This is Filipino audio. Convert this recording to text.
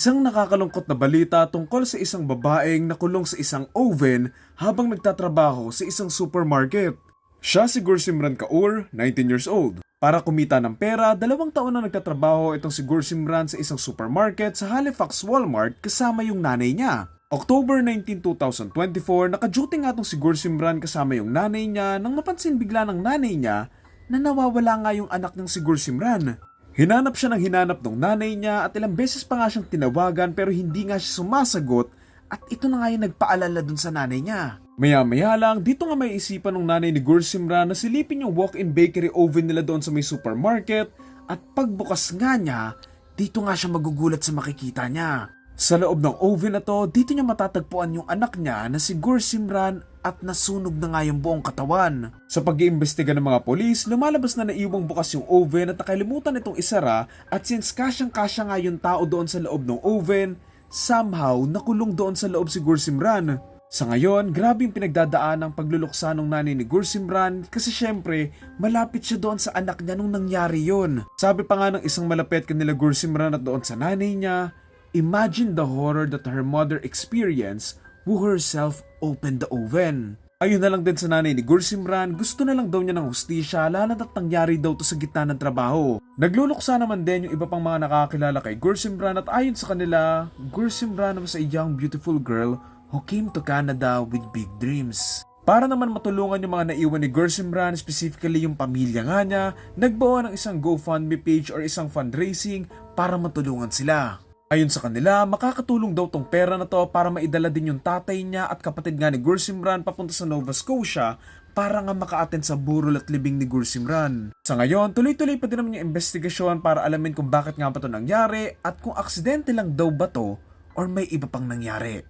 Isang nakakalungkot na balita tungkol sa isang babaeng nakulong sa isang oven habang nagtatrabaho sa isang supermarket. Siya si Gursimran Kaur, 19 years old. Para kumita ng pera, dalawang taon na nagtatrabaho itong si Gursimran sa isang supermarket sa Halifax Walmart kasama yung nanay niya. October 19, 2024, naka-duty nga itong si Gursimran kasama yung nanay niya nang mapansin bigla ng nanay niya na nawawala nga yung anak ng si Gursimran. Hinanap siya ng hinanap ng nanay niya at ilang beses pa nga siyang tinawagan pero hindi nga siya sumasagot at ito na nga yung nagpaalala dun sa nanay niya. Maya-maya lang, dito nga may isipan ng nanay ni Gursimran na silipin yung walk-in bakery oven nila doon sa may supermarket at pagbukas nga niya, dito nga siya magugulat sa makikita niya. Sa loob ng oven na to, dito niya matatagpuan yung anak niya na si Gursimran at nasunog na nga yung buong katawan. Sa pag-iimbestiga ng mga polis, lumalabas na naiwang bukas yung oven at nakalimutan itong isara at since kasyang-kasya nga yung tao doon sa loob ng oven, somehow nakulong doon sa loob si Gursimran. Sa ngayon, grabe yung pinagdadaan ng pagluluksa ng nanay ni Gursimran kasi syempre, malapit siya doon sa anak niya nung nangyari yon. Sabi pa nga ng isang malapit kanila Gursimran at doon sa nanay niya, Imagine the horror that her mother experienced who herself opened the oven. Ayun na lang din sa nanay ni Gursimran, gusto na lang daw niya ng hustisya lalo na't nangyari daw to sa gitna ng trabaho. Nagluluksa naman din yung iba pang mga nakakilala kay Gursimran at ayon sa kanila, Gursimran was a young beautiful girl who came to Canada with big dreams. Para naman matulungan yung mga naiwan ni Gursimran, specifically yung pamilya nga niya, nagbawa ng isang GoFundMe page or isang fundraising para matulungan sila. Ayon sa kanila, makakatulong daw tong pera na to para maidala din yung tatay niya at kapatid nga ni Gursimran papunta sa Nova Scotia para nga maka-attend sa burol at libing ni Gursimran. Sa ngayon, tuloy-tuloy pa din naman yung investigasyon para alamin kung bakit nga ba to nangyari at kung aksidente lang daw ba to or may iba pang nangyari.